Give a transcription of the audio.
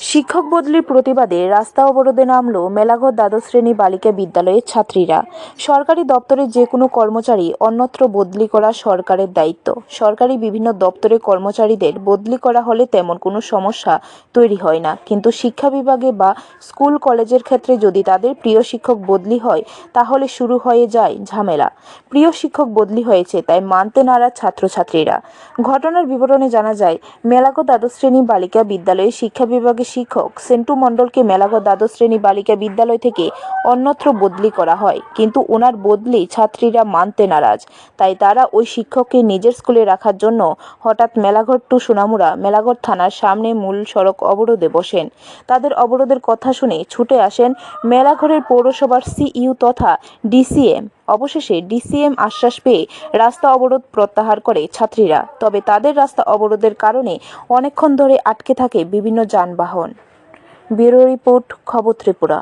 শিক্ষক বদলির প্রতিবাদে রাস্তা অবরোধে নামল মেলাঘর দ্বাদশ শ্রেণি বালিকা বিদ্যালয়ের ছাত্রীরা। সরকারি দপ্তরের যে কোনো কর্মচারী অন্যত্র বদলি করা সরকারের দায়িত্ব। সরকারি বিভিন্ন দপ্তরের কর্মচারীদের বদলি করা হলে তেমন কোনো সমস্যা তৈরি হয় না। কিন্তু শিক্ষা বিভাগে বা স্কুল কলেজের ক্ষেত্রে যদি তাদের প্রিয় শিক্ষক বদলি হয়, তাহলে শুরু হয়ে যায় ঝামেলা। প্রিয় শিক্ষক বদলি হয়েছে তাই মানতে নারাজ ছাত্রছাত্রীরা। ঘটনার বিবরণে জানা যায় মেলাগো দ্বাদশ শ্রেণি বালিকা বিদ্যালয়ে শিক্ষা বিভাগের শিক্ষক সেন্টু মণ্ডলকে মেলাগো দ্বাদশ শ্রেণি বালিকা বিদ্যালয় থেকে অন্যত্র বদলি করা হয়। কিন্তু ওনার বদলি ছাত্রীরা মানতে নারাজ। তাই তারা ওই শিক্ষককে নিজের স্কুলে রাখার জন্য হঠাৎ মেলাঘর টু সোনামুড়া, মেলাঘর থানার সামনে মূল সড়ক অবরোধে বসেন। তাদের অবরোধের কথা শুনে ছুটে আসেন মেলাঘরের পৌরসভার সিইউ তথা ডিসিএম। অবশেষে ডিসিএম আশ্বাস পেয়ে রাস্তা অবরোধ প্রত্যাহার করে ছাত্রীরা। তবে তাদের রাস্তা অবরোধের কারণে অনেকক্ষণ ধরে আটকে থাকে বিভিন্ন যানবাহন। ব্যুরো রিপোর্ট, খবর ত্রিপুরা।